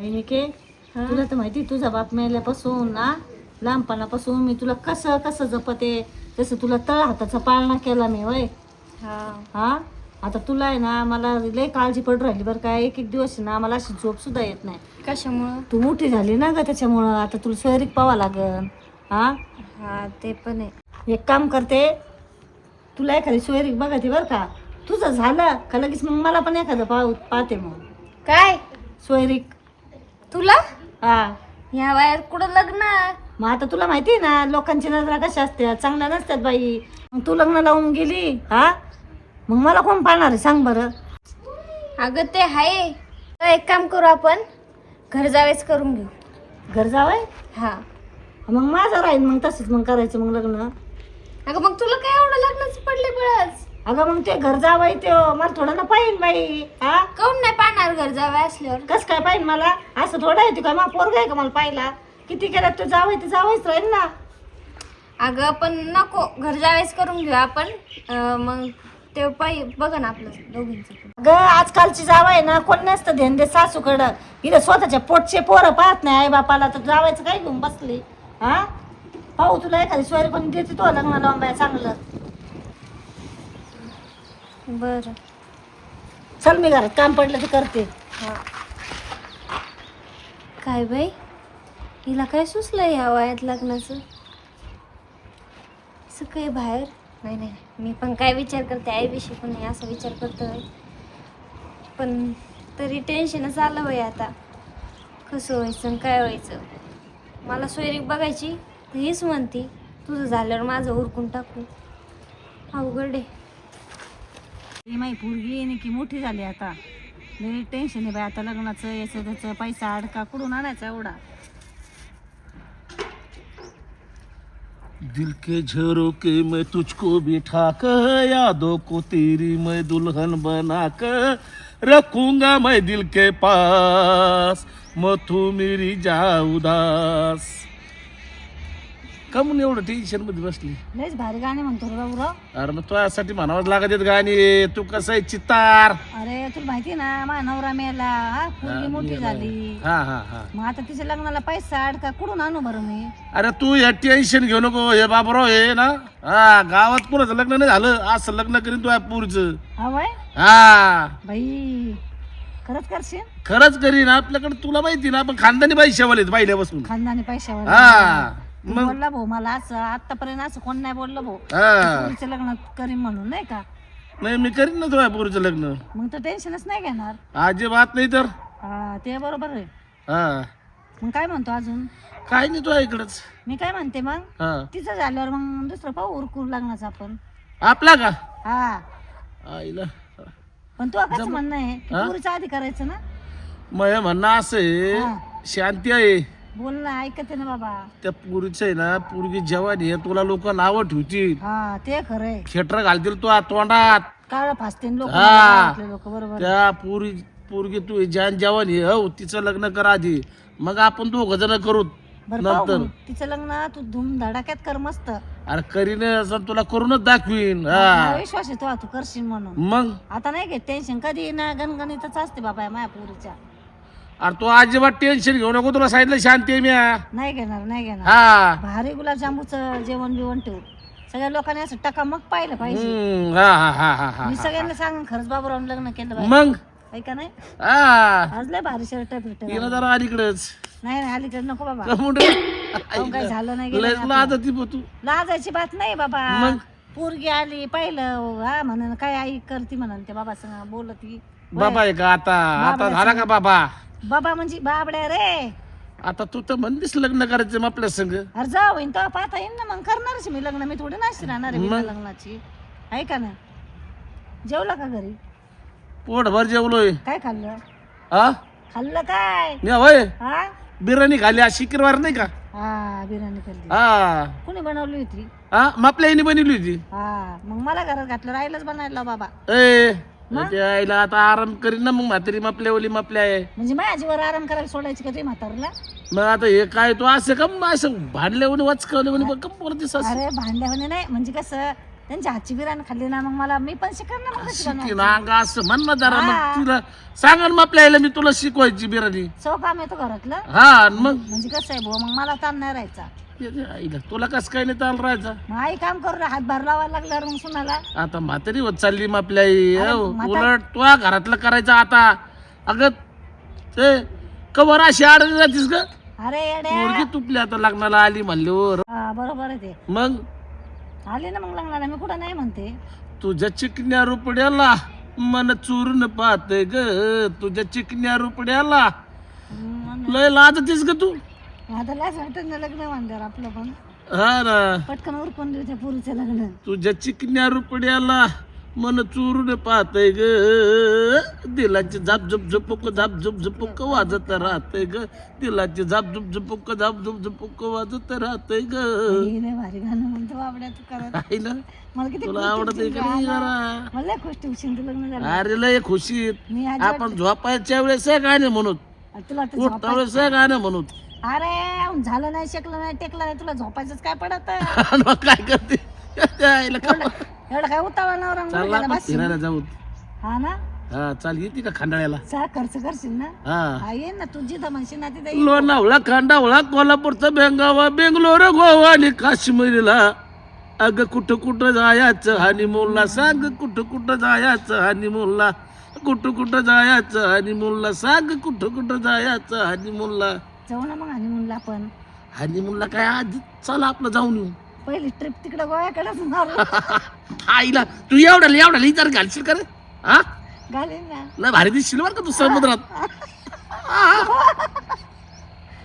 के तुला तर माहिती तुझा बाप मेल्यापासून ना लहानपणापासून मी तुला कसं कसं जपते तसं तुला तळ हाताचा पाळणा केला मी वय हा. हा? आता तुला आहे ना मला लय काळजी पडू राहिली बरं काय एक एक दिवस ना मला अशी झोप सुद्धा येत नाही. कशामुळं? तू मोठी झाली ना ग त्याच्यामुळं आता तुला सोयरीक पावा लागन हा? हा ते पण आहे. एक काम करते तुला एखादी सोयरीक बघते बरं का तुझं झालं का लगेच मग मला पण एखादं पाहू पाहते मग. काय? सोयरीक तुला? हा. ह्या वयात कुठं लग्न? मग आता तुला माहिती आहे ना लोकांची नजरा कशा असतात चांगल्या नसतात बाई. मग तू लग्न लावून गेली हा? मग मला कोण पाहणार आहे? सांग बरं. अगं ते आहे तर एक काम करू आपण. घर जावेच करून घेऊ. घर जावय? हा. मग माझं राहील मग तसंच मग करायचं मग लग्न. अगं मग तुला काय एवढं लग्नच पडले बळच? अगं मग ते घर जावय ते मला थोडं ना पाहिजे बाई हा? काऊन नाही पाहणार घर जावे असल्यावर? कस काय पाहिजे मला? असं थोडं आहे का मला पोरग आहे का मला पाहिला? किती केलं ते जावय ते जावयच राहील ना. अगं पण नको घर जावेच करून घेऊ आपण. अं, मग ते पाहि बघ ना आपलं दोघींचं. पण. अगं आजकालची जावय ना कोण नसतं ध्यान दे सासूकडं. इथं स्वतःच्या पोटचे पोरं पाहत नाही आई बापाला तर जावायचं काय घेऊन बसली? हा? पाहू तुला एखादी सोयरी पण देते तो लग्न लावून चांगलं. बरं. चल मी घरात काम पडलं ते करते. हा. काय बाई? हिला काय सुचलं या वयात लग्नाचं? असं काय बाहेर? नाही नाही. मी पण काय विचार करते आईविषयी पण नाही असा विचार करतोय पण तरी टेन्शनच आलं बाई आता. कसं व्हायचं आणि काय व्हायचं? मला सोयरीक बघायची तर हीच म्हणती तुझं झाल्यावर माझं उरकून टाकू. अवघड आहे. ही माही पोरगी आहे की मोठी झाली आता. लई टेन्शन आहे बाई आता लग्नाचं याचं त्याचं पैसा अडका कुठून आणायचा एवढा? दिल के झरोके मैं तुझको बिठा कर यादों को तेरी मैं दुल्हन बना कर रखूंगा मैं दिल के पास मथु मेरी जा उदास। का म्हणून एवढं टेन्शनमध्ये बसली? लयच भारी गाणे म्हणतो रे बाबूराव. अरे मग तुझ्यासाठी म्हणावंच लागत गाणी. तू कसं आहे चित्तार? अरे तुला माहिती ना माझा नवरा मेला. हा पोरगी मोठी झाली. हा हा हा. मग आता तिच्या लग्नाला पैसा अडका कुठून आणू बरं मी? अरे तू हे टेन्शन घेऊ नको हे बाबराव हे ना. हा गावात कोणाचं लग्न नाही झालं असं लग्न करीन तू पुरचं. हवय हा. बाई खरंच करशील? खरंच करीन. आपल्याकडे तुला माहिती ना आपण खानदानी पैसे वालेत पहिल्यापासून खानदानी पैशावर हा. मग बोलला भाऊ मला असं आतापर्यंत असं कोण नाही बोललं भाऊ. हा. पोरीचं लग्न करीन म्हणून नाही का? नाही मी करीन ना तुझ्या पोरीचं लग्न. मग तर टेन्शनच नाही घेणार. अजिबात नाही तर. हा ते बरोबर आहे. हा. मग काय म्हणतो अजून? काय नाही तुझ्या इकडच. मी काय म्हणते मग? हा. तिचं झाल्यावर मग दुसरं पाहू उरकू लग्नाचं आपण. आपला का? हा. आईला. पण तू कसं म्हणणं आहे की हा? पुरीचं आधी करायचं ना? मग हे म्हणणं असं आहे हा. शांती आहे. बोल ना ऐकते ना बाबा. त्या पुरीचं आहे ना पुरगी जवानी आहे तुला लोक नावं ठेवतील. हा ते खरंय. खेटर घालतील तू तोंडात. काळ फासते लोक हा. लोक बरोबर. त्या पुरी पोरगी तू जान जवानी आहे, हो तिचं लग्न कर आधी. मग आपण दोघ जण करू बरं नंतर. तिचं लग्न तू धूम धडाक्यात कर मस्त. अरे करीन असं तुला करूनच दाखवीन मला हा विश्वास आहे तो तू करशील म्हणून. मग? आता नाही घेत टेन्शन कधी ना गणगणितच असते बाबा या माझ्या पुरीच्या. अरे तू अजिबात टेन्शन घेऊ नको तुला सांगितलं शांती आहे म्या नाही घेणार नाही घेणार. हा. भारी गुलाबजामुचं जेवण बिवण ठेवू. सगळ्या लोकांनी असं टका मग पाहिलं पाहिजे. हम्म, हा हा हा हा हा मी सगळ्यांना सांग खरंच बाबूराव लग्न केलं पाहिजे मग? ऐका नाही हा. आज लय भारी शर्ट फिट येणं जरा अलीकडेच. नाही नाही अलीकडे नको बाबा. कमून अहो, काही झालं नाही गेलं नाही लाज ती तू. लाजायची बात नाही बाबा. मग? पोरगी आली पाहिलं हा म्हणून काय आई करती म्हणून ते बाबा संग बोलती. बाबा आहे का आता आता झाला का बाबा? बाबा म्हणजे बाबड्या रे. आता तू तर म्हणलीस लग्न करायचं मग आपल्या संग. अरे जा होईन तेव्हा पाहता येईन ना मग करणारच मी लग्न. मी थोडी नाशी राहणार आहे बिना लग्नाची. ऐका ना? जेवला का घरी? पोटभर जेवलोय. काय खाल्लं? हा खाल्लं काय? मी होय? हा बिर्याणी खाली आज शुक्रवार नाही का? हा बिर्याणी खाल्ली. हा. कुणी बनवली होती? हा मापल्या आईने बनवली होती. हा मग मला घरात घातलं राहिलंच बनायला बाबा. ए त्या आईला आता आराम करीन ना मग म्हातारी मापल्या ओली मापल्या आहे. म्हणजे माझ्या जीवर आराम करायला सोडायची का ते म्हातारला? मग आता हे काय तू असं कम असं भांडल्या म्हणे वाचकवले म्हणे कम बोलत अरे भांड्याने नाही म्हणजे कसं त्यांच्या हातची बिर्याणी खाल्ली ना मग मला मी पण शिकणार ना मग कशी शिकी बनवायची. ना अंगा असं म्हण ना जरा हा. मग तुला. सांगा ना मग आपल्या आईला मी तुला शिकवायची बिर्याणी. सो काम येतो घरातलं? हा आणि मग. म्हणजे कसं आहे भाऊ मग मला ताण नाही राहायचा. आईला तुला कसं काय नाही चाल राहायचं मग आई काम करू हातभार लावायला लागल्यावर मग सुनाला. आता म्हातारी होत चालली मग आपल्या आई अरे, हो, म्हातारी- उलट तुला घरातलं करायचं आता. अगं ते कवर अशी अडली राहतीस ग? अरे येड्या. तुपली आता लग्नाला आली म्हणल्यावर हा, बरोबर आहे ते. मग? आले ना मग लग्नाला मी कुठं नाही म्हणते. तुझ्या चिकन्या रुपड्याला मन चूरून पाहते ग तुझ्या चिकन्या रुपड्याला. हम्म, लय लाजतीस ग तू. आता लाच वाटत ना लग्न म्हणल्यावर आपलं पण. हा ना. पटकन उरकून देऊ त्या पुरीचं लग्न. तुझ्या चिकन्या रुपड्याला मन चुरून पाहतय ग. दिलाची झाप झुप झुपुक झाप झुप झुपुक वाजत राहतय ग. दिलाची झाप झुप झुपुक झाप झुप झुपुक वाजत राहतय ग. हे लय भारी गाणं म्हणतो बाबड्या तू करत. आहे ना? मला किती तुला खुशी आवडत का नाही गाणं. जरा? मला लय खुशी होती तुझं लग्न झालं. अरे लय खुशीत मी आज आपण झोपायच्या वेळेस हे गाणे म्हणूत तुला उठता वेळेस हे गाणे म्हणूत अरे झालं नाही शकलं नाही टेकलं नाही तुला झोपायचंच काय पडत? मग काय करते? त्या आईला का- एवढं काय उतावळा नवरा चालला मुलग्याला आपण बसशील. फिरायला जाऊ. हा ना? हा चाल येते का खंडाळ्याला? चा खर्च करशील ना? हा. हा ये ना तुझी तर म्हणशील ना तिथे ये. लोणावळा खांडावळा कोल्हापूरचा बेंगावा बेंगलोर गोवा आणि काश्मीरला. अग कुठं कुठं जायचं हनीमूनला सांग कुठं कुठं जायचं हनीमूनला कुठं कुठं जायचं हनीमूनला सांग कुठं कुठं जायचं हनीमूनला जाऊ ना मग म्हणलं आपण हनीमूनला काय आधी? चला आपलं जाऊन येऊ. पहिली ट्रिप तिकडे गोव्याकडेच मारू आईला तू एवढ्याला एवढ्याला विचार घालशील का रे? हा? घालीन ना. लय भारी दिसशील बरं का तू समुद्रात.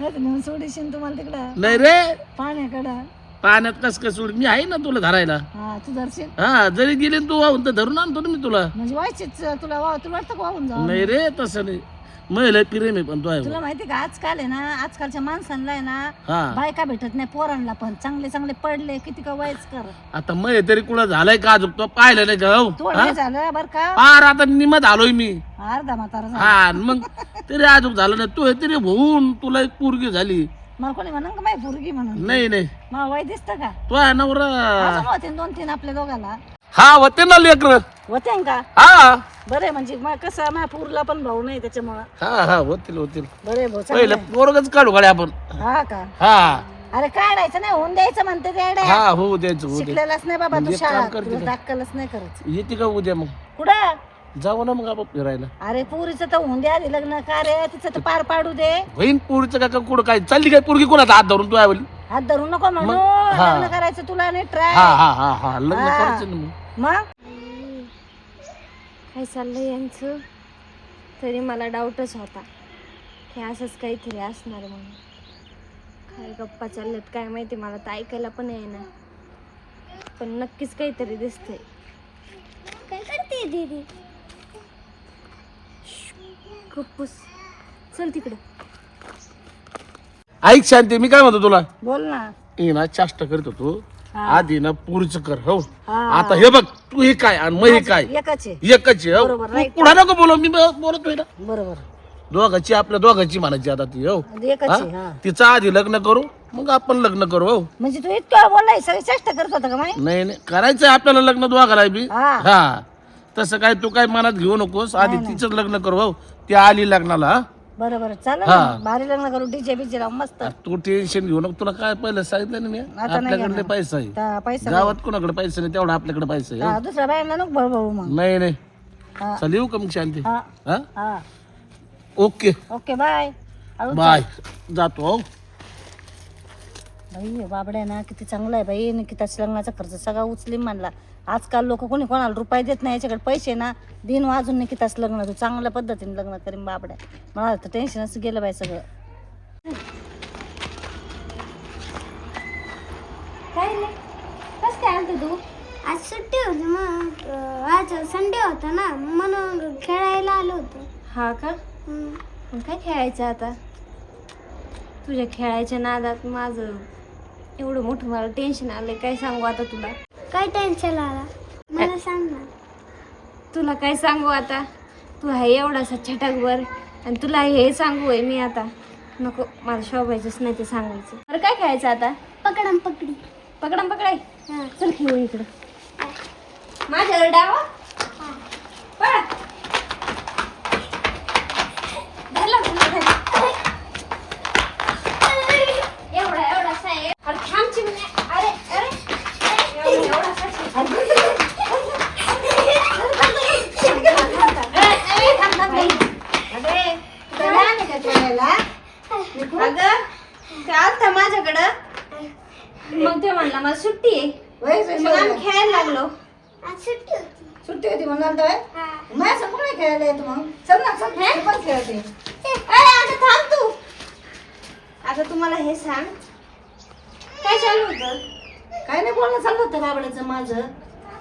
नाही तर नेऊन सोडीशील तुम्हाला तिकडं. नाही रे. पाण्याकडं. पाण्यात कस काय सोड मी आहे ना तुला धरायला. हा तू धरशील? हा जरी गेली ना तू वाहून तर धरून आणतो ना मी तुला. म्हणजे व्हायचीच तुला वा तुला वाटतं का वाहून जाऊ नाही रे तसं नाही. महिला प्रेम आहे पण तो आहे. तुला माहिती का आजकाल आहे ना आजकालच्या माणसांना आहे ना हा. बायका भेटत नाही पोरांना पण. चांगले चांगले पडले किती का वाईच कर आता मै तरी कुठं झालंय का अजून? तो पाहिलं नाही का हो? हा? झालं बर का? पार आता निमत आलोय मी. अर्धा म्हातारा झाला. हा आणि मग तरी अजून झालं नाही. तू हे तरी होऊन तुला एक पोरगी झाली. मला कोणी म्हणून का माहिती पोरगी म्हणून नाही नाही. मला दिसतं का? तो आहे नवरा. अजून होते दोन तीन आपल्या दोघाला. हा होते ना लेकर. होते का? हा. बरे म्हणजे मग कसं माझ्या पूरला पण भाऊ नाही त्याच्यामुळं. हा हा होतील होतील. बरे भाऊ पहिलं पोरगच काढू गाडी आपण. हा का? हा. अरे काढायचं नाही होऊन द्यायचं म्हणते ते येड्या. हा हो द्यायचं हो शिकलेलाच नाही बाबा तू म्हणजे शाळा. काम करते तुला का? दाखलच नाही करत येते का उद्या मग? कुठं? जाऊ ना मग आपण फिरायला. अरे पुरीचं तर होऊन द्या आधी लग्न. का रे? तिचं तर पार पाडू दे. बहीण पोरीचं का कुठं काय? चालली काय पोरगी कोणाचा? हात धरून तू आहे बोली हात धरू नको म्हणू. हा. लग्न करायचं तुला नाही ट्राय हा हा हा हा. लग्न हा. करायचं ना मग. मग? काय चाललंय यांचं? तरी मला डाऊटच होता. की असंच काहीतरी असणार म्हणून. काय गप्पा चालल्यात काय माहिती? मला तर ऐकायला पण येईना. पण नक्कीच काहीतरी दिसतंय. काय करते दीदी? चल तिकडं. ऐक शांती मी काय म्हणतो तुला? बोल ना. हे ना चाष्ट करत होतो. हा. आधी ना पुरीचं कर हो. आता हे बघ तू हे काय आणि मग हे काय? एकच आहे. एकच आहे, हो. बरोबर, तू right. पुढे नको बोलव मी ब- बोलतोय ना. बरोबर. दोघाची आपल्या दोघाची म्हणायची आता ती हो. एकच? आहे हा. तिचं आधी लग्न करू मग आपण लग्न करू हो. म्हणजे तू इतकं बोललाय सगळी चेष्टा करत होता का नाही नाही करायचंय आपल्याला लग्न दोघाला बी. हा. हा. तसं काय तू काय मनात घेऊ नकोस. आधी तिचंच लग्न करू हो ती आली लग्नाला. हा? बरं बरं हा. भारी लग्न करू. डीजे बिजे लावून मस्त. तू टेन्शन घेऊ नको. तुला काय पहिलं सांगितलं ना मी? नाही आपल्याकडे. पैसा आहे. पैसा गावात कोणाकडे पैसा नाही तेवढा आपल्याकडे पैसा आहे हा, दुसऱ्या बायांना नको बळबळू मग. नाही नाही. हा. चल येऊ का मग शांती? हा. हा? हा. ओके. Okay bye. बाय. जातो हो. बाई बाबड्या ना किती चांगला आहे बाई निकिताच्या लग्नाचा खर्च सगळा उचलीम म्हणला आजकाल लोक कोणी कोणाला रुपये देत नाही याच्याकडे पैसे ना दिन वाजून निकिताच लग्न तू चांगल्या पद्धतीने लग्न करीन बाबड्या. मला तर टेन्शनच गेलं बाई सगळं. काय रे? कसं काय आलते तू? आज सुट्टी होती मग आज संडे होता ना म्हणून खेळायला आलो होतो. हा का. मग काय खेळायचं आता? तुझ्या खेळायच्या नादात माझं एवढं मोठं मला टेन्शन आलंय. काय सांगू आता तुला? काय टेन्शन आला? मला सांग ना. तुला काय सांगू आता? तू आहे एवढासा छटाकवर आणि तुला हे सांगू आहे मी आता. नको मला शोभायचंच नाही ते सांगायचं. बरं काय खेळायचं आता? पकडम पकडी. पकडा पकडाय? हा. चल खेळू इकडं. माझ्यावर डावा पळा धरला का? धरला. एवढा एवढा साहेब अरे थांब चिमण्या. अरे अरे एवढा एवढा साहेब. अरे, थांब, थांब, थांब. अरे, तुला लहान आहे का तोडायला? अगं ते आलता माझ्याकडं मग ते म्हणला मला सुट्टी आहे मग आम्ही खेळायला लागलो आज सुट्टी होती. सुट्टी होती म्हणून आलतोय हा. माझ्यासमोर नाही खेळायला येत मग? चल ना चल. हे? पण खेळते अरे अगं थांब तू. अगं तुम्हाला हे सांग. काय चालू होतं? काय नाही बोलणं चाललं होतं बाबड्याचं माझं.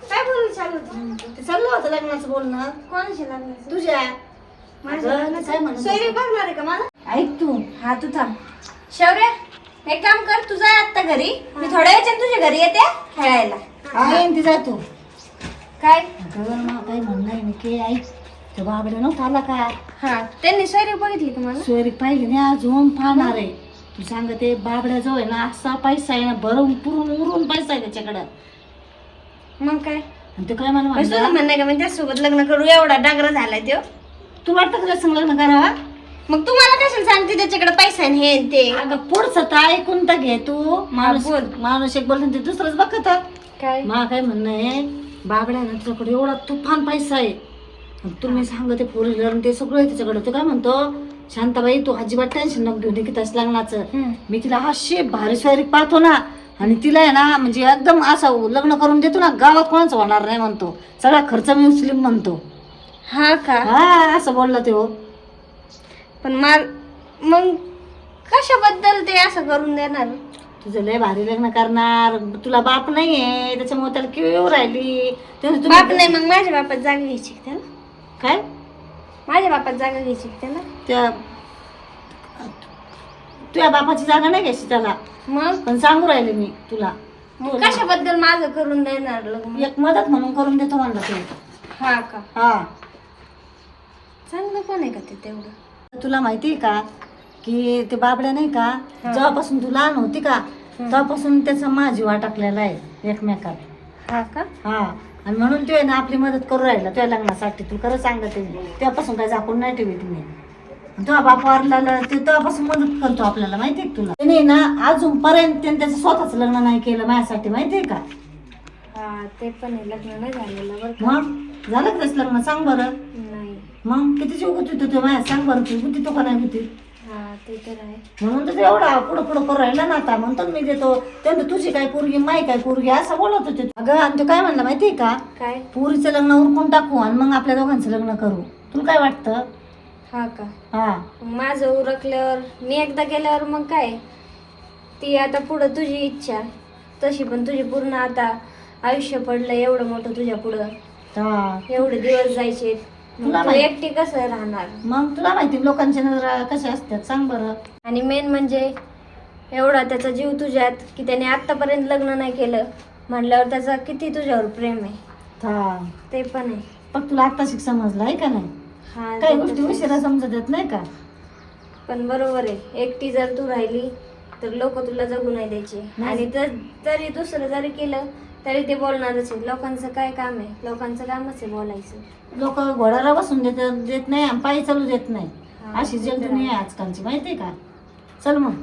काय बोलणं चालू होतं? ते चाललं होतं लग्नाचं बोलणं. कोणाशी लग्न तुझ्या. माझ्या अगं, लग्नाचं? काय म्हणत सोयरी होती? बघणार आहे का मला? ऐक तू हा तू थांब शौर्य एक काम कर तू जा आत्ता घरी. मी थोड्या वेळाने तुझ्या घरी येते खेळायला. आहे ती जाय तू. काय? अगं मला काही म्हणणं आहे की ऐक तो बाबड्या नव्हता आला का? हा त्यांनी सोयरी बघितली का मला? सोयरी पाहिली नाही अजून पाहणार आहे. तू सांगते बाबड्या जो आहे ना असा पैसा आहे ना भरून पुरून उरून पैसा आहे त्याच्याकडं. मग काय? आणि ते काय मला तुझं म्हणणं आहे का? मी त्यासोबत लग्न करू एवढा डागरा झालाय तो. तू वाटतं का संग लग्न करावा? मग तुम्हाला कशाला सांगते त्याच्याकडे पैसा आहे हे ते? अगं पुढचं तर ऐकून तर घे तू. माणूस बोल. माणूस एक बोलतो ते दुसरंच बघत. काय? मा काय म्हणणं आहे? बाबड्या ना तुझ्याकडे एवढा तुफान पैसा आहे. आणि तुम्ही सांगते फोर व्हीलर ते सगळं आहे त्याच्याकडे तो काय म्हणतो शांताबाई तू अजिबात टेन्शन नको घेऊ की तस लग्नाचं. मी तिला अशी भारी स्वारी पाहतो ना आणि तिला आहे ना म्हणजे एकदम असं लग्न करून देतो ना गावात कोणाचं होणार नाही म्हणतो. सगळा खर्च मी उचलीन म्हणतो. हा का? हा असं बोलला तो. पण माल मग कशाबद्दल ते असं करून देणार? तुझं लय भारी लग्न करणार. तुला बाप नाहीये त्याच्यामुळे त्याला किव राहिली. त्याने तुम्ही- बाप नाही मग माझ्या बापात जागा घ्यायची का त्याला? काय? माझ्या बापात जागा घ्यायची का त्याला? त्या तुझ्या बापाची जागा नाही घ्यायची त्याला. मग? पण सांगू राहिले मी तुला. मग कशाबद्दल माझं करून देणार लग्न? एक मदत म्हणून करून देतो म्हणलं तू. हा का? हा. चांगलं पण आहे का ते तेवढं? तुला माहिती आहे का की ते बाबड्या नाही का जेव्हापासून तू लहान होती का तेव्हापासून त्याचा माझी वाट टाकलेला आहे एकमेकात हा का? हा. आणि म्हणून तो आहे ना आपली मदत करू राहिला तुझ्या लग्नासाठी. तू खरं सांगते मी तेव्हापासून काय झाकून नाही ठेवी तुम्ही. तेव्हा बाप वारला ते तेव्हापासून मदत करतो आपल्याला माहितीये का तुला? त्याने ना अजूनपर्यंत त्याने त्याचं स्वतःच लग्न नाही केलं माझ्यासाठी माहितीये का? हा ते पण आहे. लग्न नाही झालेलं बरं का. मग? झालं का त्याचं लग्न? सांग बरं. नाही. मग? किती जीव गुती तू माझ्या? सांग बरं तू गुती तो का नाही गुती हा ते तर आहे म्हणून तर एवढा पुढं पुढं करू राहिला ना आता. म्हणतो ना मी देतो. त्यानंतर तुझी काय पोरगी माई काय पोरगी असं बोलत होते. अगं आणि तो काय म्हणला माहितीये का? काय? पुरीचं लग्न उरकून टाकू आणि मग आपल्या दोघांचं लग्न करू. तुला काय वाटतं? हा का? हा. माझं उरकल्यावर मी एकदा गेल्यावर मग काय? ती आता पुढं तुझी इच्छा. तशी पण तुझी पूर्ण आता आयुष्य पडलं एवढं मोठं तुझ्या पुढं. हा. एवढे दिवस जायचे. तुला तू माहित- एकटी कसं राहणार? मग तुला माहिती लोकांच्या नजरा कशा असतात? सांग बरं. आणि मेन म्हणजे एवढा त्याचा जीव तुझ्यात की त्याने आत्तापर्यंत लग्न नाही केलं. म्हणल्यावर त्याचा किती तुझ्यावर प्रेम आहे. हा. ते पण आहे. पण तुला आता शिक समजलं आहे का नाही? हा काही ते गोष्टी तर- उशिरा समजत येत नाही का? पण बरोबर आहे. एकटी जर तू राहिली तर लोक तुला जगू नाही द्यायचे. नाही. आणि जर जरी दुसरं जरी केलं तरी ते बोलणारच आहे लोकांचं काय काम आहे? लोकांचं कामच आहे बोलायचं. लोक घोड्याला बसून देत देत नाही आणि पायी चालू देत नाही. हा, अशी ते तर दुनिया आहे आजकालची. माहितीये का? चल मग.